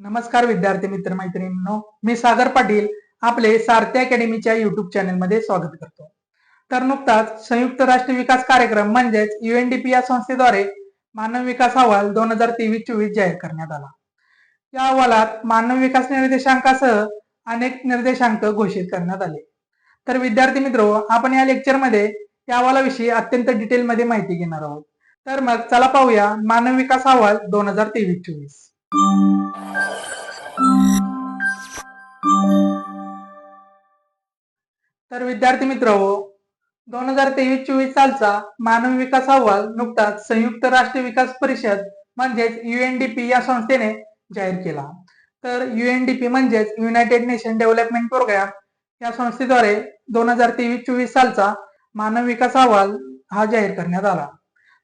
नमस्कार विद्यार्थी मित्र मैत्रिणींनो मी सागर पाटील आपले सारथी अकॅडमीच्या युट्यूब चॅनलमध्ये स्वागत करतो. तर नुकताच संयुक्त राष्ट्र विकास कार्यक्रम म्हणजेच युएनडीपी या संस्थेद्वारे मानव विकास अहवाल दोन हजार तेवीस चोवीस जाहीर करण्यात आला. या अहवालात मानव विकास निर्देशांकासह अनेक निर्देशांक घोषित करण्यात आले. तर विद्यार्थी मित्र आपण या लेक्चरमध्ये या अहवालाविषयी अत्यंत डिटेलमध्ये माहिती घेणार आहोत. तर मग चला पाहूया मानव विकास अहवाल दोन हजार तेवीस चोवीस तर विद्यार्थी मित्र हो, दोन हजार तेवीस चोवीस सालचा मानव विकास अहवाल नुकताच संयुक्त राष्ट्र विकास परिषद म्हणजेच युएनडीपी या संस्थेने जाहीर केला. तर युएनडीपी म्हणजेच युनायटेड नेशन डेव्हलपमेंट प्रोग्राम या संस्थेद्वारे दोन हजार तेवीस चोवीस सालचा मानव विकास अहवाल हा जाहीर करण्यात आला.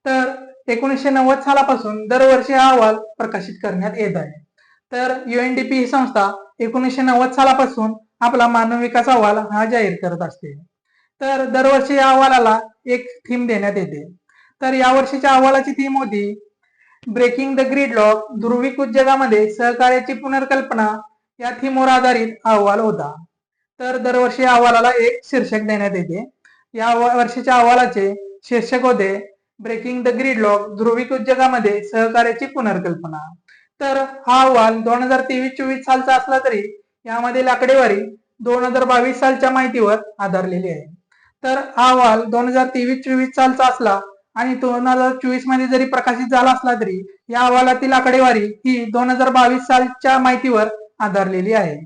तर एकोणीसशे नव्वद सालापासून दरवर्षी हा अहवाल प्रकाशित करण्यात येत आहे. तर युएनडीपी ही संस्था एकोणीसशे नव्वद सालापासून आपला मानव विकास अहवाल हा जाहीर करत असते. तर दरवर्षी या अहवालाला एक थीम देण्यात येते. तर या वर्षीच्या अहवालाची थीम होती ब्रेकिंग द ग्रीड लॉक ध्रुविक जगामध्ये सहकार्याची पुनर्कल्पना या थीमवर आधारित अहवाल होता. तर दरवर्षी अहवालाला एक शीर्षक देण्यात येते. या वर्षीच्या अहवालाचे शीर्षक होते ब्रेकिंग द ग्रीड लॉक ध्रुविक उद्योगामध्ये सहकार्याची पुनर्कल्पना. तर हा अहवाल दोन हजार तेवीस चोवीस सालचा असला तरी यामधील आकडेवारी दोन हजार बावीस सालच्या माहितीवर आधारलेली आहे. तर हा अहवाल दोन हजार तेवीस चोवीस सालचा असला आणि दोन हजार चोवीसमध्ये जरी प्रकाशित झाला असला तरी या अहवालातील आकडेवारी ही दोन हजार बावीस सालच्या माहितीवर आधारलेली आहे.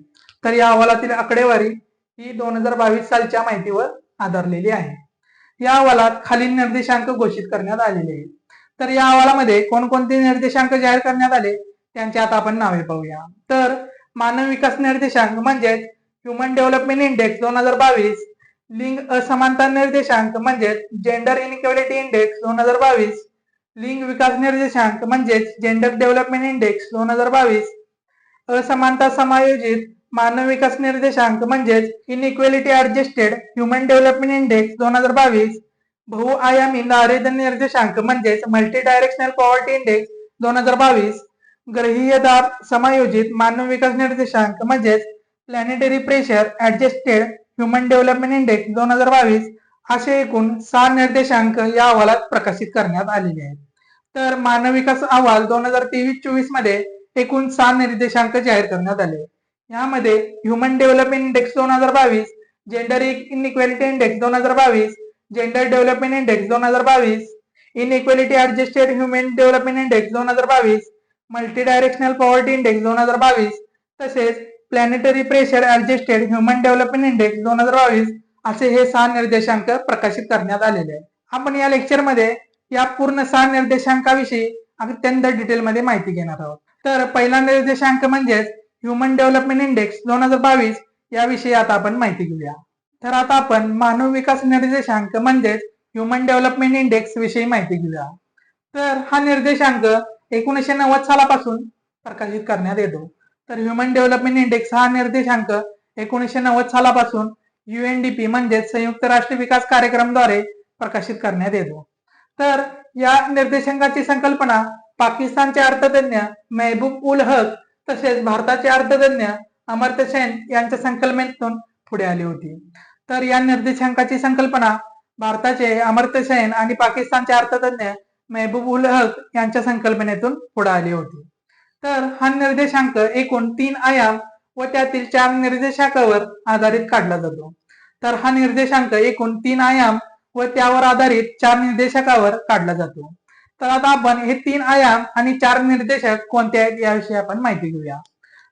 तर या अहवालातील आकडेवारी ही दोन हजार बावीस सालच्या माहितीवर आधारलेली आहे. या अहवालात खालील निर्देशांक घोषित करण्यात आलेले आहेत. तर या अहवालामध्ये कोणकोणते निर्देशांक जाहीर करण्यात आले त्यांची आता आपण नावे पाहूया. तर मानव विकास निर्देशांक म्हणजेच ह्युमन डेव्हलपमेंट इंडेक्स दोन हजार बावीस लिंग असमानता निर्देशांक म्हणजेच जेंडर इनइक्वॅलिटी इंडेक्स दोन हजार बावीस लिंग विकास निर्देशांक म्हणजेच जेंडर डेव्हलपमेंट इंडेक्स दोन हजार बावीस असमानता समायोजित मानव विकास निर्देशांक म्हणजेच inequality adjusted human development index दोन हजार बावीस. बहुआयामी दारिद्र्य निर्देशांक म्हणजेच मल्टी डायरेक्शनल पॉवर्टी इंडेक्स दोन हजार बावीस. ग्रहीय दाब समायोजित मानव विकास निर्देशांक म्हणजेच planetary pressure adjusted human development index दोन हजार बावीस असे एकूण सहा निर्देशांक या अहवालात प्रकाशित करण्यात आलेले आहेत. तर मानव विकास अहवाल दोन हजार तेवीस चोवीसमध्ये एकूण सहा निर्देशांक जाहीर करण्यात आले. यामध्ये ह्युमन डेव्हलपमेंट इंडेक्स दोन हजार बावीस जेंडर इनइक्वेलिटी इंडेक्स दोन हजार बावीस जेंडर डेव्हलपमेंट इंडेक्स दोन हजार बावीस inequality adjusted human development index दोन हजार बावीस मल्टी डायरेक्शनल पॉवर्टी इंडेक्स दोन हजार बावीस तसेच planetary pressure adjusted human development index दोन हजार बावीस असे हे सहा निर्देशांक प्रकाशित करण्यात आलेले आहेत. आपण या लेक्चरमध्ये या पूर्ण सहा निर्देशांकाविषयी अत्यंत डिटेलमध्ये माहिती घेणार आहोत. तर पहिला निर्देशांक म्हणजेच ह्युमन डेव्हलपमेंट इंडेक्स दोन हजार बावीस याविषयी आता आपण माहिती घेऊया. तर आता आपण मानव विकास निर्देशांक म्हणजेच ह्युमन डेव्हलपमेंट इंडेक्स विषयी माहिती घेऊया. तर हा निर्देशांक एकोणीसशे नव्वद सालापासून प्रकाशित करण्यात येतो. तर ह्युमन डेव्हलपमेंट इंडेक्स हा निर्देशांक एकोणीसशे नव्वद सालापासून युएनडीपी म्हणजेच संयुक्त राष्ट्र विकास कार्यक्रमद्वारे प्रकाशित करण्यात येतो. तर या निर्देशांकाची संकल्पना पाकिस्तानचे अर्थतज्ञ मेहबूब उल हक तसेच भारताचे अर्थतज्ञ अमर्त्य सेन यांच्या संकल्पनेतून पुढे आली होती. तर या निर्देशांकाची संकल्पना भारताचे अमर्त्य सेन आणि पाकिस्तानचे अर्थतज्ञ मेहबूब उल हक यांच्या संकल्पनेतून पुढे आली होती. तर हा निर्देशांक एकूण तीन आयाम व त्यातील चार निर्देशांकावर आधारित काढला जातो. तर हा निर्देशांक एकूण तीन आयाम व त्यावर आधारित चार निर्देशकावर काढला जातो. तर आता आपण हे तीन आयाम आणि चार निर्देशक कोणते आहेत याविषयी आपण माहिती घेऊया.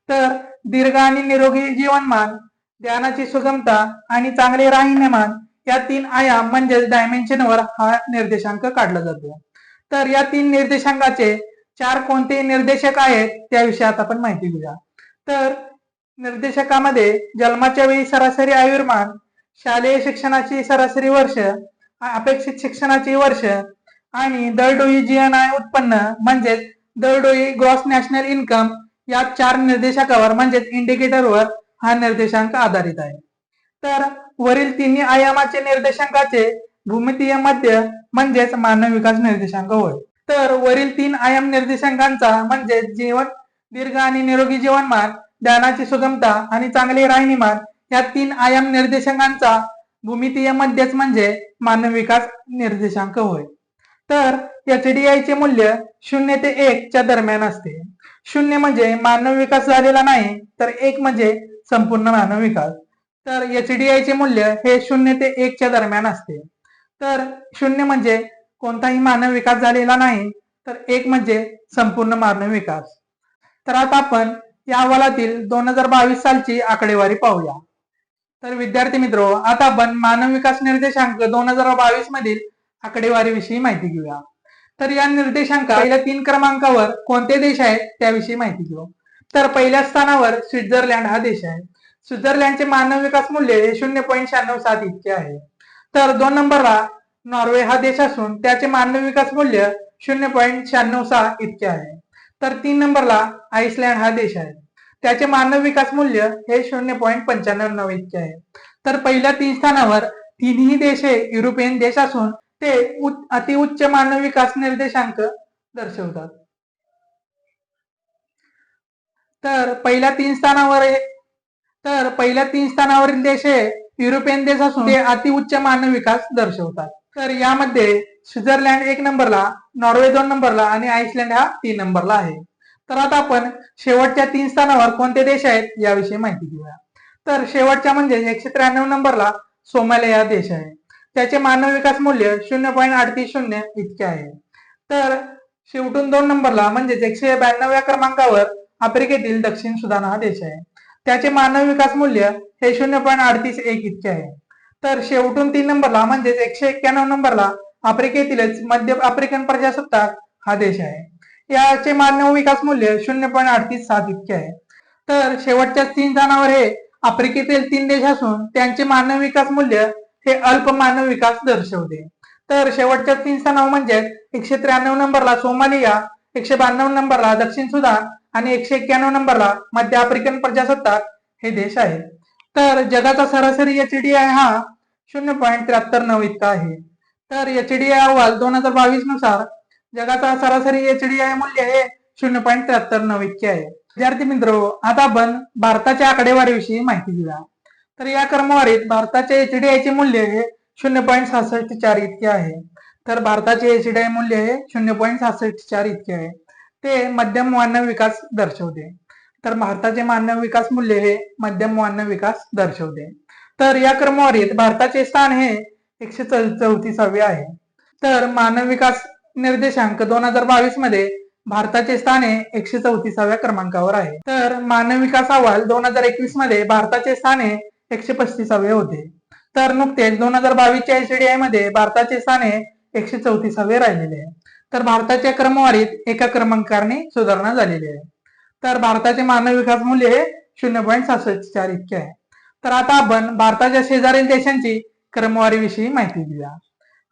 तर दीर्घ आणि निरोगी जीवनमान ध्यानाची सुगमता आणि चांगले राहणीमान या तीन आयाम म्हणजेच डायमेन्शनवर हा निर्देशांक काढला जातो. तर या तीन निर्देशांकाचे चार कोणते निर्देशक आहेत त्याविषयी आता आपण माहिती घेऊया. तर निर्देशकामध्ये जन्माच्या वेळी सरासरी आयुर्मान शालेय शिक्षणाची सरासरी वर्ष अपेक्षित शिक्षणाची वर्ष आणि दरडोई जीएनआय उत्पन्न म्हणजेच दरडोई ग्रॉस नॅशनल इन्कम या चार निर्देशकावर म्हणजेच इंडिकेटरवर हा निर्देशांक आधारित आहे. तर वरील तिन्ही आयामाचे निर्देशांकाचे भूमितीय मध्य म्हणजेच मानव विकास निर्देशांक होय. तर वरील तीन आयाम निर्देशांकांचा म्हणजे जीवन दीर्घ आणि निरोगी जीवनमान ज्ञानाची सुगमता आणि चांगले राहणीमान या तीन आयाम निर्देशांकांचा भूमितीय मध्यच म्हणजे मानव विकास निर्देशांक होय. तर एच चे मूल्य शून्य ते एक च्या दरम्यान असते. शून्य म्हणजे मानव विकास झालेला नाही तर एक म्हणजे संपूर्ण मानव विकास. तर एच चे मूल्य हे शून्य ते एक च्या दरम्यान असते. तर शून्य म्हणजे कोणताही मानव विकास झालेला नाही तर एक म्हणजे संपूर्ण मानव विकास. तर आता आपण या अहवालातील दोन हजार बावीस सालची आकडेवारी पाहूया. तर विद्यार्थी मित्र आता आपण मानव विकास निर्देशांक दोन हजार बावीस मधील आकडेवारीविषयी माहिती घेऊया. तर या निर्देशांका पहिल्या तीन क्रमांकावर कोणते देश आहेत त्याविषयी माहिती घेऊ. तर पहिल्या स्थानावर स्वित्झर्लंड हा देश आहे. स्वित्झर्लंडचे मानव विकास मूल्य हे शून्य पॉईंट शहाण्णव सात इतके आहे. तर दोन नंबरला नॉर्वे हा देश असून त्याचे मानव विकास मूल्य शून्य पॉईंट शहाण्णव सहा इतके आहे. तर तीन नंबरला आईसलँड हा देश आहे. त्याचे मानव विकास मूल्य हे शून्य पॉईंट पंच्याण्णव नऊ इतके आहे. तर पहिल्या तीन स्थानावर तिन्ही देश हे युरोपियन देश असून ते अतिउच्च मानव विकास निर्देशांक दर्शवतात. तर पहिल्या तीन स्थानावर तर पहिल्या तीन स्थानावरील देश हे युरोपियन देश असून ते अतिउच्च मानव विकास दर्शवतात. तर यामध्ये स्वित्झर्लंड एक नंबरला नॉर्वे दोन नंबरला आणि आईसलँड हा तीन नंबरला आहे. तर आता आपण शेवटच्या तीन स्थानावर कोणते देश आहेत याविषयी माहिती घेऊया. तर शेवटच्या म्हणजे एकशे त्र्याण्णव नंबरला सोमालिया देश आहे. त्याचे मानव विकास मूल्य शून्य पॉईंट अडतीस शून्य इतके आहे. तर शेवटून दोन नंबरला म्हणजेच एकशे ब्याण्णव्या क्रमांकावर आफ्रिकेतील दक्षिण सुदान हा देश आहे. त्याचे मानव विकास मूल्य हे शून्य पॉईंट अडतीस एक इतके आहे. तर शेवटून तीन नंबरला म्हणजेच एकशे एक्क्याण्णव नंबरला आफ्रिकेतीलच मध्य आफ्रिकन प्रजासत्ताक हा देश आहे. याचे मानव विकास मूल्य शून्य पॉईंट अडतीस सात इतके आहे. तर शेवटच्या तीन स्थानावर हे आफ्रिकेतील तीन देश असून त्यांचे मानव विकास मूल्य हे अल्प मानव विकास दर्शवते. तर शेवटच्या तीन स्थानावर म्हणजे एकशे त्र्याण्णव नंबरला सोमालिया एकशे ब्याण्णव नंबरला दक्षिण सुदान आणि एकशे एक्क्याण्णव नंबरला मध्य आफ्रिकन प्रजासत्ताक हे देश आहेत तर जगाचा सरासरी एच डी आय हा शून्य पॉईंट त्र्याहत्तर नऊ इतका आहे. तर एच डी आय अहवाल दोन हजार बावीसनुसार जगाचा सरासरी एच डी आय मूल्य हे शून्य पॉईंट त्र्याहत्तर नऊ इतके आहे. विद्यार्थी मित्र आता आपण भारताच्या आकडेवारीविषयी माहिती घेऊया. तर या क्रमवारीत भारताचे एच डी आयचे मूल्य हे शून्य पॉईंट सहासष्ट चार इतके आहे. तर भारताचे एच डी आय मूल्य हे शून्य पॉईंट सहासष्ट चार इतके आहे. ते मध्यम मानव विकास दर्शवते. तर भारताचे मानव विकास मूल्य हे मध्यम मानव विकास दर्शवते. तर या क्रमवारीत भारताचे स्थान हे एकशे चौतीसावे आहे. तर मानव विकास निर्देशांक दोन हजार बावीसमध्ये भारताचे स्थान हे एकशे चौतीसाव्या क्रमांकावर आहे. तर मानव विकास अहवाल दोन हजार एकवीसमध्ये भारताचे स्थान हे एकशे पस्तीसावे होते. तर नुकतेच दोन हजार बावीसच्या एचडीआयमध्ये भारताचे स्थान हे एकशे चौतीसावे राहिलेले आहे. तर भारताच्या क्रमवारीत एका क्रमांकाने सुधारणा झालेली आहे. तर भारताचे मानव विकास मूल्य हे शून्य पॉईंट सहासष्ट चार इतके आहे. तर आता आपण भारताच्या शेजारील देशांची क्रमवारी विषयी माहिती घेऊया.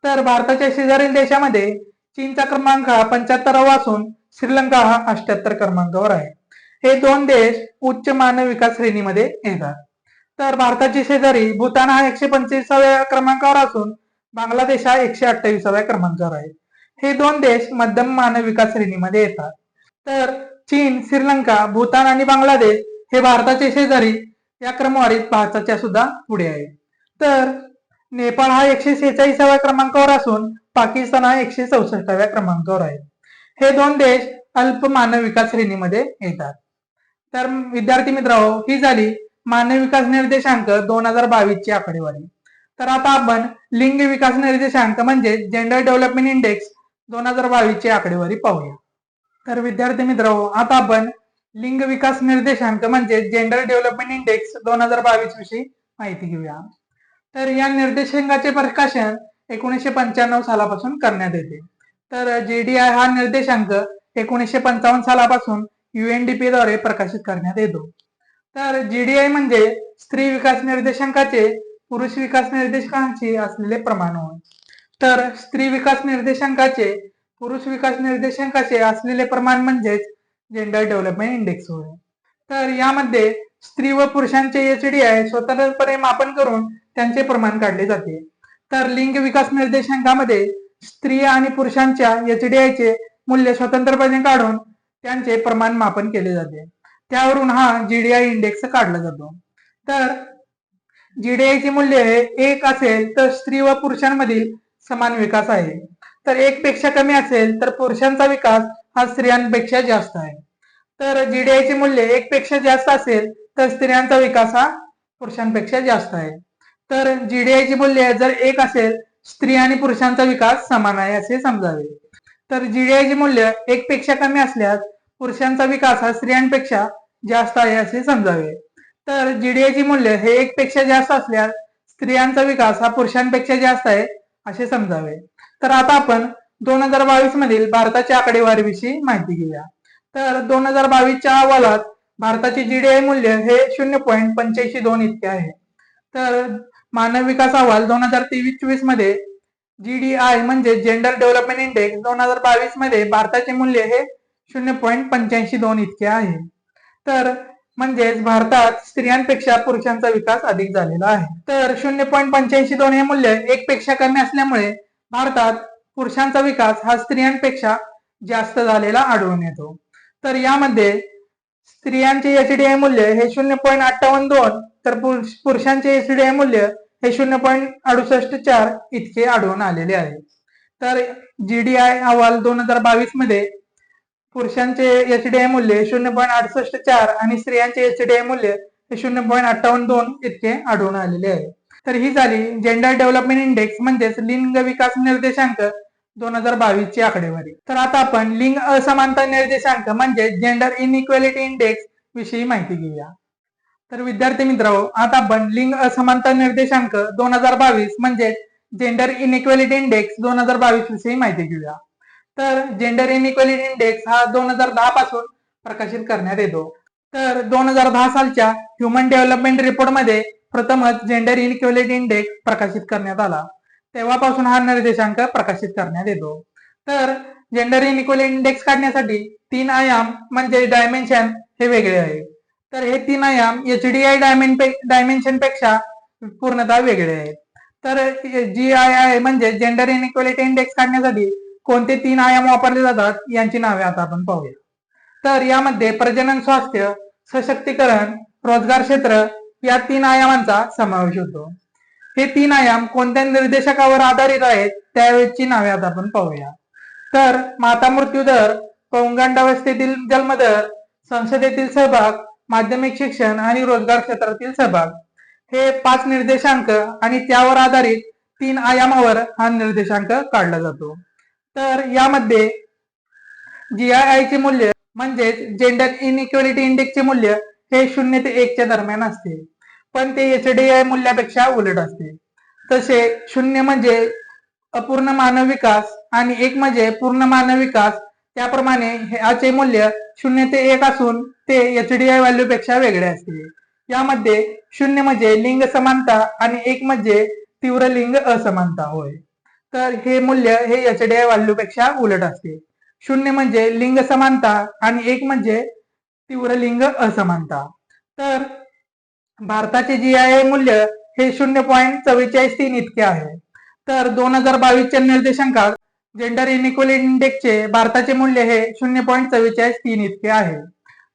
तर भारताच्या शेजारील देशामध्ये चीनचा क्रमांक हा पंच्याहत्तरावा असून श्रीलंका हा अष्ट्याहत्तर क्रमांकावर आहे. हे दोन देश उच्च मानव विकास श्रेणीमध्ये येतात. तर भारताची शेजारी भूतान हा एकशे पंचवीसाव्या क्रमांकावर असून बांगलादेश हा एकशे अठ्ठावीसाव्या क्रमांकावर आहे. हे दोन देश मध्यम मानव विकास श्रेणीमध्ये येतात. तर चीन श्रीलंका भूतान आणि बांगलादेश हे भारताचे शेजारी या क्रमवारीत भारताच्या सुद्धा पुढे आहे. तर नेपाळ हा एकशे सेहेचाळीसाव्या क्रमांकावर असून पाकिस्तान हा एकशे चौसष्टाव्या क्रमांकावर आहे. हे दोन देश अल्प मानव विकास श्रेणीमध्ये येतात. तर विद्यार्थी मित्रांनो ही झाली मानव विकास निर्देशांक दोन हजार बावीस ची आकडेवारी. तर आता आपण लिंग विकास निर्देशांक म्हणजे जेंडर डेव्हलपमेंट इंडेक्स दोन हजार बावीस ची आकडेवारी पाहूया. तर विद्यार्थी मित्र आता आपण लिंग विकास निर्देशांक म्हणजे जेंडर डेव्हलपमेंट इंडेक्स दोन हजार बावीस विषयी माहिती घेऊया. तर या निर्देशांकाचे प्रकाशन एकोणीसशे पंच्याण्णव सालापासून करण्यात येते. तर जेडीआय हा निर्देशांक एकोणीसशे पंचावन्न सालापासून युएनडीपी द्वारे प्रकाशित करण्यात येतो. तर जीडीआय म्हणजे स्त्री विकास निर्देशांकाचे पुरुष विकास निर्देशांकांशी असलेले प्रमाण. होय तर स्त्री विकास निर्देशांकाचे पुरुष विकास निर्देशांकाचे असलेले प्रमाण म्हणजेच जेंडर डेव्हलपमेंट इंडेक्स होय. तर यामध्ये स्त्री व पुरुषांचे एचडीआय स्वतंत्रपणे मापन करून त्यांचे प्रमाण काढले जाते. तर लिंग विकास निर्देशांकामध्ये स्त्री आणि पुरुषांच्या एचडीआयचे मूल्य स्वतंत्रपणे काढून त्यांचे प्रमाण मापन केले जाते. त्यावरून हा जीडीआय इंडेक्स काढला जातो. तर जीडीआयचे मूल्य हे एक असेल तर स्त्री व पुरुषांमधील समान विकास आहे. तर एक पेक्षा कमी असेल तर पुरुषांचा विकास हा स्त्रियांपेक्षा जास्त आहे. तर जीडीआय चे मूल्य एक पेक्षा जास्त असेल तर स्त्रियांचा विकास हा पुरुषांपेक्षा जास्त आहे. तर जीडीआयचे मूल्य जर एक असेल स्त्री आणि पुरुषांचा विकास समान आहे असे समजावे. तर जीडीआयचे मूल्य एक पेक्षा कमी असल्यास पुरुषांचा विकास हा स्त्रियांपेक्षा जास्त आहे असे समजावे. तर जीडीएची चे मूल्य हे एक पेक्षा जास्त असल्यास स्त्रियांचा विकास हा पुरुषांपेक्षा जास्त आहे असे समजावे. तर आता आपण दोन हजार बावीस मधील भारताच्या आकडेवारीविषयी माहिती घेऊया. तर दोन हजार बावीसच्या अहवालात भारताचे जीडीआय मूल्य हे शून्य पॉईंट पंच्याऐंशी दोन इतके आहे. तर मानव विकास अहवाल दोन हजार तेवीस चोवीसमध्ये जीडीआय म्हणजे जेंडर डेव्हलपमेंट इंडेक्स दोन हजार बावीसमध्ये भारताचे मूल्य हे शून्य पॉईंट पंच्याऐंशी दोन इतके आहे. तर म्हणजेच भारतात स्त्रियांपेक्षा पुरुषांचा विकास अधिक झालेला आहे. तर शून्य पॉईंट पंच्याऐंशी दोन हे मूल्य एक पेक्षा कमी असल्यामुळे भारतात पुरुषांचा विकास हा स्त्रियांपेक्षा जास्त झालेला आढळून येतो. तर यामध्ये स्त्रियांचे एचडीआय मूल्य हे शून्य पॉईंट अठ्ठावन्न दोन तर पुरुषांचे एचडीआय मूल्य हे शून्य पॉईंट अडुसष्ट चार इतके आढळून आलेले आहे. तर जीडीआय अहवाल दोन हजार बावीसमध्ये पुरुषांचे एचडीआय मूल्य शून्य पॉईंट अडुसष्ट चार आणि स्त्रियांचे एचडीआय मूल्य हे शून्य पॉईंट अठ्ठावन्न दोन इतके आढळून आलेले आहे. तर ही झाली जेंडर डेव्हलपमेंट इंडेक्स म्हणजेच लिंग विकास निर्देशांक दोन हजार बावीस ची आकडेवारी. तर आता आपण लिंग असमानता निर्देशांक म्हणजे जेंडर इनइक्वेलिटी इंडेक्स विषयी माहिती घेऊया. तर विद्यार्थी मित्र आता आपण लिंग असमानता निर्देशांक दोन हजार बावीस म्हणजे जेंडर इनइक्वेलिटी इंडेक्स दोन हजार बावीस विषयी माहिती घेऊया. तर जेंडर इनइक्वॅलिटी इंडेक्स हा दोन हजार दहा पासून प्रकाशित करण्यात येतो. तर दोन हजार दहा सालच्या ह्युमन डेव्हलपमेंट रिपोर्टमध्ये प्रथमच जेंडर इनइक्वॅलिटी इंडेक्स प्रकाशित करण्यात आला. तेव्हापासून हा निर्देशांक प्रकाशित करण्यात येतो. तर जेंडर इनइक्वॅलिटी इंडेक्स काढण्यासाठी तीन आयाम म्हणजे डायमेन्शन हे वेगळे आहे. तर हे तीन आयाम एच डी आय डायमेन्शनपेक्षा पूर्णतः वेगळे आहेत. तर जी आय आय म्हणजे जेंडर इनइक्वॅलिटी इंडेक्स काढण्यासाठी कोणते तीन आयाम वापरले जातात यांची नावे आता आपण पाहूया. तर यामध्ये प्रजनन स्वास्थ्य सशक्तीकरण रोजगार क्षेत्र या तीन आयामांचा समावेश होतो. हे तीन आयाम कोणत्या निर्देशकावर आधारित आहेत त्यावेळेची नावे आता आपण पाहूया. तर माता मृत्यू दर पौंगांडावस्थेतील जन्मदर संसदेतील सहभाग माध्यमिक शिक्षण आणि रोजगार क्षेत्रातील सहभाग. हे पाच निर्देशांक आणि त्यावर आधारित तीन आयामावर हा निर्देशांक काढला जातो. तर यामध्ये जी आय आय चे मूल्य म्हणजेच जेंडर इनइक्वेलिटी इंडेक्सचे मूल्य हे शून्य ते एकच्या दरम्यान असते. पण ते एच डी आय मूल्यापेक्षा उलट असते. तसे शून्य म्हणजे अपूर्ण मानव विकास आणि एक म्हणजे पूर्ण मानव विकास. त्याप्रमाणे ह्याचे मूल्य शून्य ते एक असून ते एच डी आय व्हॅल्यू पेक्षा वेगळे असते. यामध्ये शून्य म्हणजे लिंग समानता आणि एक म्हणजे तीव्र लिंग असमानता होय. तर हे मूल्य हे एच डी आय व्हॅल्यूपेक्षा उलट असते. शून्य म्हणजे लिंग समानता आणि एक म्हणजे तीव्र लिंग असमानता. तर भारताचे जी आय मूल्य हे शून्य पॉईंट चव्वेचाळीस तीन इतके आहे. तर दोन हजार बावीसच्या निर्देशांकात जेंडर इनिक्वल इंडेक्सचे भारताचे मूल्य हे शून्य पॉईंट चव्वेचाळीस तीन इतके आहे.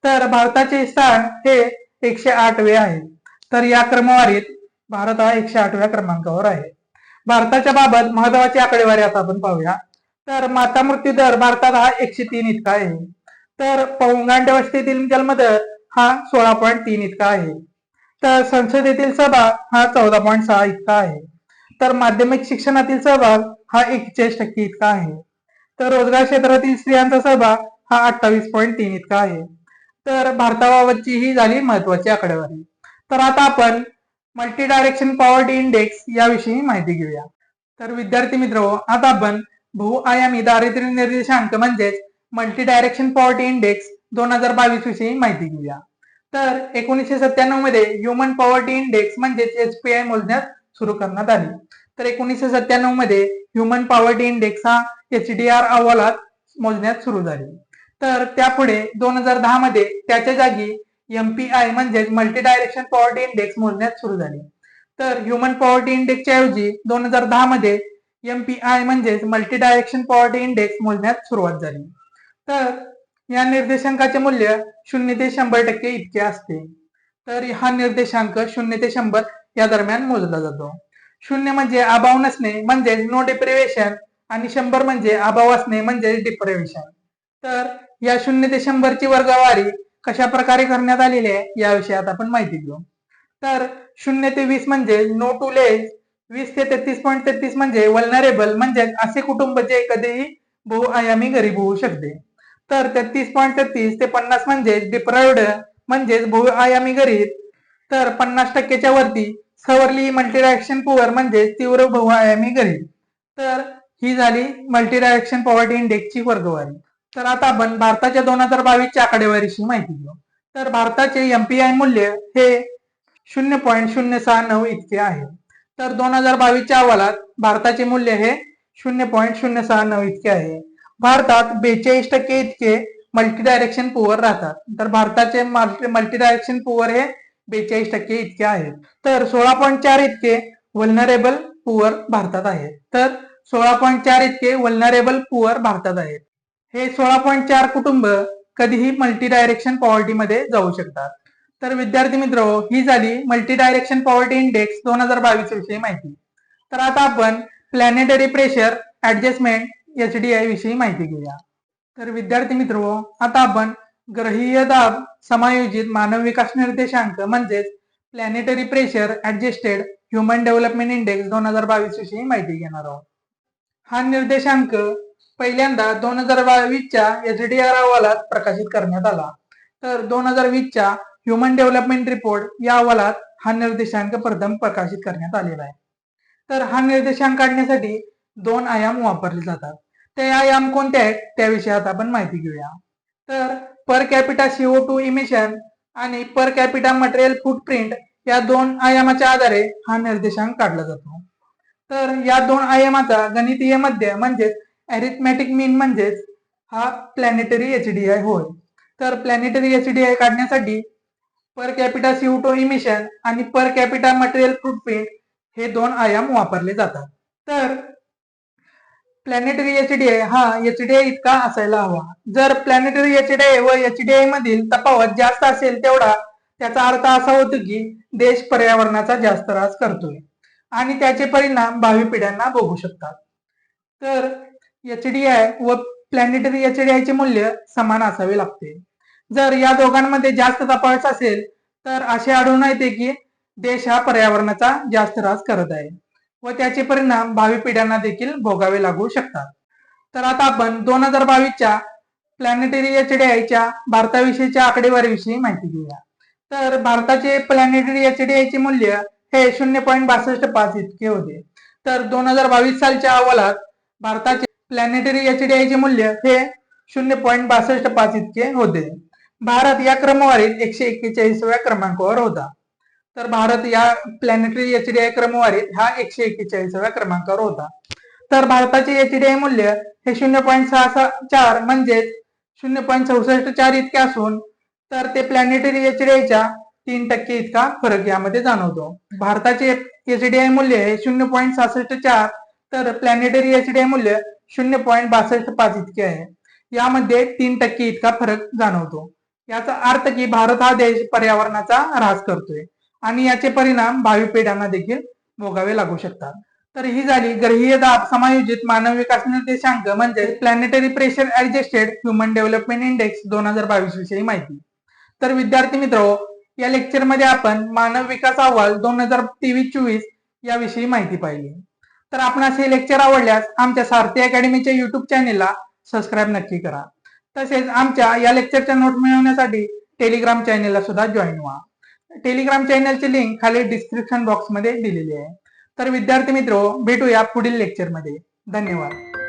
तर भारताचे स्थान हे एकशे आठवे आहे. तर या क्रमवारीत भारत हा एकशे आठव्या क्रमांकावर आहे. भारताच्या बाबत महत्वाची आकडेवारी आता आपण पाहूया. तर माता मृत्यू दर भारतात हा एकशे तीन इतका आहे. तर पौंगांडवस्थेतील जन्मदर हा सोळा पॉईंट तीन इतका आहे. तर संसदेतील सहभाग हा चौदा पॉईंट सहा इतका आहे. तर माध्यमिक शिक्षणातील सहभाग हा एकचाळीस टक्के इतका आहे. तर रोजगार क्षेत्रातील स्त्रियांचा सहभाग हा अठ्ठावीस पॉईंट तीन इतका आहे. तर भारताबाबतची ही झाली महत्वाची आकडेवारी. तर आता आपण मल्टी डायरेक्शन पॉवर्टी इंडेक्स याविषयी माहिती घेऊया. तर विद्यार्थी मित्र आता आपण बहुआयामी दारिद्र्य निर्देशांक म्हणजेच मल्टी डायरेक्शन पॉवर्टी इंडेक्स दोन हजार बावीस विषयी माहिती घेऊया. तर एकोणीसशे सत्त्याण्णवमध्ये ह्युमन पॉवर्टी इंडेक्स म्हणजेच एचपीआय मोजण्यात सुरू करण्यात आली. तर एकोणीसशे सत्त्याण्णवमध्ये ह्युमन पॉवर्टी इंडेक्स हा एच डी आर अहवालात मोजण्यात सुरू झाली. तर त्यापुढे दोन हजार दहा मध्ये त्याच्या जागी एमपीआय म्हणजेच मल्टी डायरेक्शन पॉवर्टी इंडेक्स मोजण्यात सुरू झाली. तर ह्युमन पॉवर्टी इंडेक्सच्या ऐवजी दोन हजार दहा मध्ये एमपीआय म्हणजेच मल्टी डायरेक्शन पॉवर्टी इंडेक्स मोजण्यास सुरुवात झाली. तर या निर्देशांकाचे मूल्य शून्य ते शंभर टक्के इतके असते. तर हा निर्देशांक शून्य ते शंभर या दरम्यान मोजला जातो. शून्य म्हणजे अभाव नसणे म्हणजे नो डिप्रिवेशन आणि शंभर म्हणजे अभाव असणे म्हणजे डिप्रिवेशन तर या शून्य ते शंभरची वर्गवारी कशा प्रकारे करण्यात आलेली आहे या आपण माहिती घेऊ. तर शून्य ते वीस म्हणजे नो टू लेस वीस ते तेहतीस पॉईंट तेहतीस म्हणजे वल्नरेबल म्हणजे असे कुटुंब जे कधीही बहुआयामी गरीब होऊ शकते. तर तेहतीस पॉईंट तेहतीस ते पन्नास म्हणजे डिप्रायड म्हणजेच बहुआयामी गरीब. तर पन्नास टक्क्याच्या वरती सवरली मल्टीडायरेक्शन पुअर म्हणजे तीव्र बहुआयामी गरीब. तर ही झाली मल्टीडायरेक्शन पॉवर्टी इंडेक्सची वर्गवारी. तर आता आपण भारताच्या दोन हजार बावीसच्या आकडेवारीची माहिती घेऊ. तर भारताचे एमपीआय मूल्य हे शून्य पॉईंट शून्य सहा नऊ इतके आहे. तर दोन हजार बावीसच्या अहवालात भारताचे मूल्य हे शून्य पॉईंट शून्य सहा नऊ इतके आहे. भारतात बेचाळीस टक्के इतके मल्टी डायरेक्शन पुअर राहतात. तर भारताचे मल्टी डायरेक्शन पुअर हे बेचाळीस टक्के इतके आहेत तर सोळा पॉईंट चार इतके वल्नरेबल पुअर भारतात आहेत तर सोळा पॉईंट चार इतके वल्नरेबल पुअर भारतात आहेत हे सोळा पॉईंट चार कुटुंब कधीही मल्टी डायरेक्शन पॉवर्टीमध्ये जाऊ शकतात. तर विद्यार्थी मित्र ही झाली मल्टी डायरेक्शन पॉवर्टी इंडेक्स दोन हजार बावीस विषयी माहिती. तर आता आपण planetary pressure adjustment H D I विषयी माहिती घेऊया. तर विद्यार्थी मित्र आता आपण ग्रहीय दाब समायोजित मानव विकास निर्देशांक म्हणजेच planetary pressure adjusted human development index दोन हजार बावीस विषयी माहिती घेणार आहोत. हा निर्देशांक पहिल्यांदा दोन हजार बावीसच्या एस डी आर अहवालात प्रकाशित करण्यात आला. तर दोन हजार वीसच्या ह्युमन डेव्हलपमेंट रिपोर्ट या अहवालात हा निर्देशांक प्रथम प्रकाशित करण्यात आलेला आहे. तर हा निर्देशांक काढण्यासाठी दोन आयाम वापरले जातात. ते आयाम कोणते आहेत? त्याविषयी आता आपण माहिती घेऊया. तर per capita CO two emission आणि पर कॅपिटा मटेरियल फुटप्रिंट या दोन आयामाच्या आधारे हा निर्देशांक काढला जातो. तर या दोन आयामाचा गणितीय मध्य म्हणजेच अरिथमॅटिक मीन म्हणजेच हा प्लॅनेटरी एच डी आय होय. तर प्लॅनेटरी एच डी आय काढण्यासाठी पर कॅपिटा सीओ इमिशन आणि पर कॅपिटा मटेरियल फुटप्रिंट हे दोन आयाम वापरले जातात. तर प्लॅनेटरी एचडीआय हा एचडीआय इतका असायला हवा. जर प्लॅनेटरी एचडीआय व एचडीआय मधील तफावत जास्त असेल तेवढा त्याचा अर्थ असा होतो की देश पर्यावरणाचा जास्त त्रास करतोय. आणि त्याचे परिणाम भावी पिढ्यांना भोगू शकतात. तर एच डी आय व प्लॅनेटरी एच डी आयचे मूल्य समान असावे लागते. जर या दोघांमध्ये जास्त तपास असेल तर असे आढळून येते की देश हा पर्यावरणाचा जास्त ऱ्हास करत आहे व त्याचे परिणाम भावी पिढ्यांना देखील भोगावे लागू शकतात. तर आता आपण दोन हजार बावीसच्या प्लॅनेटरी एच डी आयच्या भारताविषयीच्या आकडेवारीविषयी माहिती घेऊया. तर भारताचे प्लॅनेटरी एच डी आयचे मूल्य हे शून्य पॉईंट बासष्ट पाच इतके होते. तर दोन हजार बावीस सालच्या अहवालात भारताचे प्लॅनेटरी एच डी आयचे मूल्य हे शून्य पॉईंट बासष्ट पाच इतके होते. भारत या क्रमवारीत एकशे एक्केचाळीसव्या क्रमांकावर होता. तर भारत या प्लॅनेटरी एच डी आय क्रमवारीत हा एकशे एक्केचाळीसव्या क्रमांकावर होता. तर भारताचे एच डी आय मूल्य हे शून्य पॉईंट सहा सहा चार म्हणजेच शून्य पॉईंट चौसष्ट चार इतके असून तर ते प्लॅनेटरी एच डी आयच्या तीन टक्के इतका फरक यामध्ये जाणवतो. भारताचे एच डी आय मूल्य हे शून्य पॉईंट सहासष्ट चार तर प्लॅनेटरी एच डी आय मूल्य शून्य पॉईंट बासष्ट पाच इतके आहे. यामध्ये तीन टक्के इतका फरक जाणवतो. याचा अर्थ की भारत हा देश पर्यावरणाचा ऱ्हास करतोय आणि याचे परिणाम भावी पिढ्यांना देखील भोगावे लागू शकतात. तर ही झाली ग्रहीय दाब समायोजित मानव विकास निर्देशांक म्हणजे planetary pressure adjusted human development index दोन हजार बावीस विषयी माहिती. तर विद्यार्थी मित्र या लेक्चरमध्ये आपण मानव विकास अहवाल दोन हजार तेवीस चोवीस याविषयी माहिती पाहिली. तर आपण असे लेक्चर आवडल्यास आमच्या सारथी अकॅडमीच्या युट्यूब चॅनेलला सबस्क्राईब नक्की करा. तसेच आमच्या या लेक्चरच्या नोट मिळवण्यासाठी टेलिग्राम चॅनेलला सुद्धा जॉईन व्हा. टेलिग्राम चॅनेलची लिंक खाली डिस्क्रिप्शन बॉक्समध्ये दिलेली आहे. तर विद्यार्थी मित्र भेटूया पुढील लेक्चरमध्ये धन्यवाद.